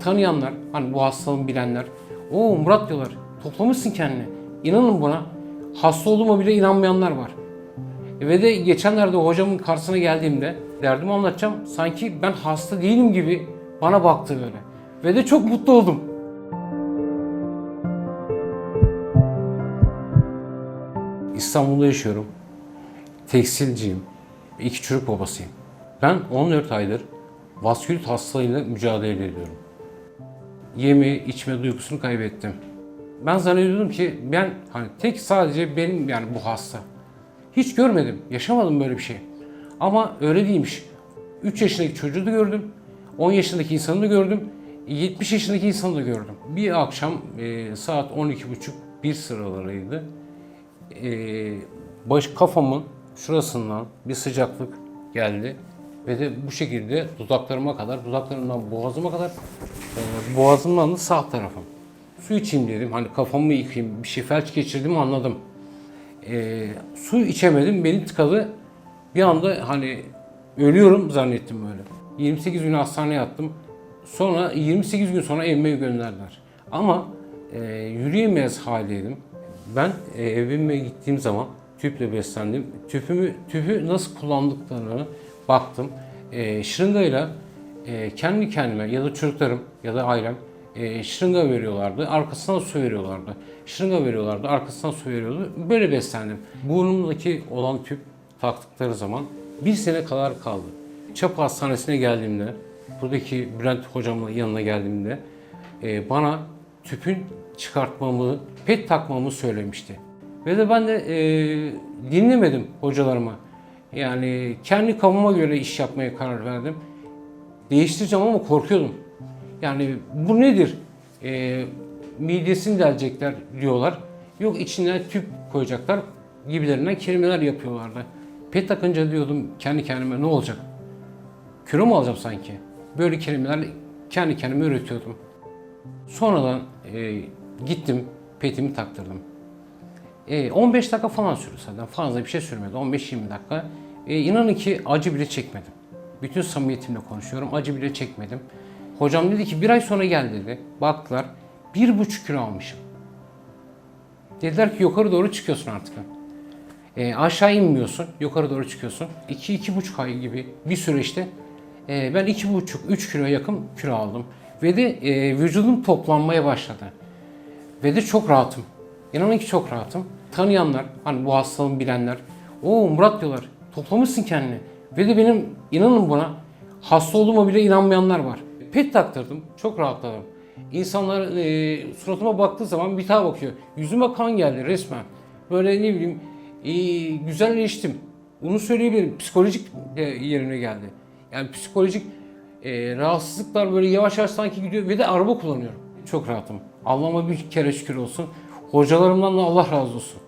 Tanıyanlar, hani bu hastalığını bilenler, o Murat diyorlar, toplamışsın kendini. İnanın buna. Hasta olduğuma bile inanmayanlar var. Ve de geçenlerde hocamın karşısına geldiğimde derdimi anlatacağım. Sanki ben hasta değilim gibi bana baktı böyle. Ve de çok mutlu oldum. İstanbul'da yaşıyorum. Tekstilciyim. İki çocuk babasıyım. Ben 14 aydır vaskülit hastalığıyla mücadele ediyorum. Yeme, içme duygusunu kaybettim. Ben zannediyordum ki ben hani tek sadece benim yani bu hasta. Hiç görmedim, yaşamadım böyle bir şey. Ama öyle değilmiş. 3 yaşındaki çocuğu da gördüm, 10 yaşındaki insanı da gördüm, 70 yaşındaki insanı da gördüm. Bir akşam e, saat 12.30 bir sıralarıydı. E, baş kafamın şurasından bir sıcaklık geldi ve de bu şekilde dudaklarıma kadar, dudaklarımdan boğazıma kadar, e, boğazımdan da sağ tarafım. Su içeyim dedim, hani kafamı yıkayayım, bir şey felç geçirdim anladım. E, su içemedim, beni tıkadı. Bir anda hani ölüyorum zannettim böyle. 28 gün hastaneye yattım. Sonra 28 gün sonra evime gönderdiler. Ama e, yürüyemez haldeydim. Ben e, evime gittiğim zaman tüple beslendim. Tüpümü tüpü nasıl kullandıklarını baktım. E, şırıngayla e, kendi kendime ya da çocuklarım ya da ailem e, şırınga veriyorlardı. Arkasından su veriyorlardı. Şırınga veriyorlardı. Arkasından su veriyordu. Böyle beslendim. Burnumdaki olan tüp taktıkları zaman bir sene kadar kaldı. Çapa Hastanesi'ne geldiğimde, buradaki Bülent hocamın yanına geldiğimde e, bana tüpün çıkartmamı, pet takmamı söylemişti. Ve de ben de e, dinlemedim hocalarıma. Yani kendi kafama göre iş yapmaya karar verdim. Değiştireceğim ama korkuyordum. Yani bu nedir? E, midesini delecekler diyorlar. Yok içine tüp koyacaklar gibilerinden kelimeler yapıyorlardı. Pet takınca diyordum kendi kendime ne olacak? Kilo mu alacağım sanki? Böyle kelimeler kendi kendime üretiyordum. Sonradan e, gittim petimi taktırdım. E, 15 dakika falan sürdü zaten. Fazla bir şey sürmedi. 15-20 dakika. E, inanın ki acı bile çekmedim. Bütün samimiyetimle konuşuyorum. Acı bile çekmedim. Hocam dedi ki bir ay sonra gel dedi. Baktılar. Bir buçuk kilo almışım. Dediler ki yukarı doğru çıkıyorsun artık. E, aşağı inmiyorsun. Yukarı doğru çıkıyorsun. 2-2,5 ay gibi bir süreçte e, ben 2,5-3 kilo yakın kilo aldım. Ve de e, vücudum toplanmaya başladı. Ve de çok rahatım. İnanın ki çok rahatım. Tanıyanlar, hani bu hastalığını bilenler, o Murat diyorlar, toplamışsın kendini. Ve de benim, inanın buna, hasta olduğuma bile inanmayanlar var. Pet taktırdım, çok rahatladım. İnsanlar e, suratıma baktığı zaman bir daha bakıyor. Yüzüme kan geldi resmen. Böyle ne bileyim, e, güzelleştim. Bunu söyleyebilirim. Psikolojik de yerine geldi. Yani psikolojik e, rahatsızlıklar böyle yavaş yavaş sanki gidiyor ve de araba kullanıyorum. Çok rahatım. Allah'ıma bir kere şükür olsun. Hocalarımdan da Allah razı olsun.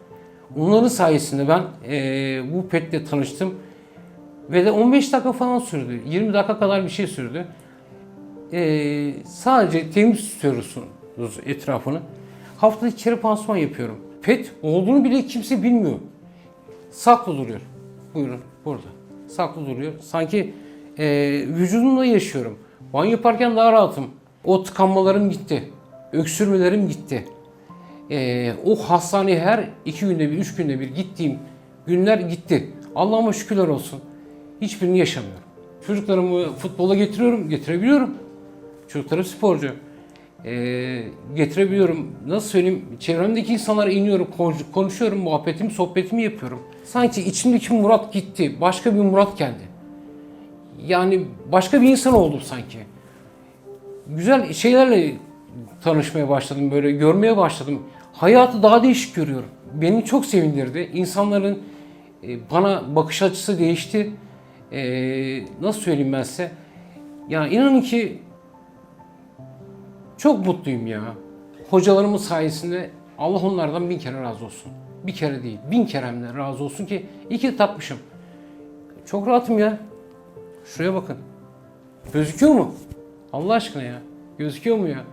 Onların sayesinde ben e, bu petle tanıştım. Ve de 15 dakika falan sürdü. 20 dakika kadar bir şey sürdü. E, sadece temiz tutuyorsunuz etrafını. Haftada iki kere pansuman yapıyorum. Pet olduğunu bile kimse bilmiyor. Saklı duruyor. Buyurun burada. Saklı duruyor. Sanki e, vücudumda yaşıyorum. Banyo yaparken daha rahatım. O tıkanmalarım gitti. Öksürmelerim gitti. E, o hastaneye her iki günde bir, üç günde bir gittiğim günler gitti. Allah'ıma şükürler olsun. Hiçbirini yaşamıyorum. Çocuklarımı futbola getiriyorum, getirebiliyorum. Çocuklarım sporcu. E, getirebiliyorum. Nasıl söyleyeyim? Çevremdeki insanlara iniyorum, konuş- konuşuyorum, muhabbetimi, sohbetimi yapıyorum. Sanki içimdeki Murat gitti, başka bir Murat geldi. Yani başka bir insan oldum sanki. Güzel şeylerle tanışmaya başladım, böyle görmeye başladım. Hayatı daha değişik görüyorum. Beni çok sevindirdi. İnsanların e, bana bakış açısı değişti. E, nasıl söyleyeyim ben size? Ya inanın ki çok mutluyum ya. Hocalarımın sayesinde Allah onlardan bin kere razı olsun. Bir kere değil, bin kere hem de razı olsun ki iyi ki de takmışım. Çok rahatım ya. Şuraya bakın. Gözüküyor mu? Allah aşkına ya. Gözüküyor mu ya?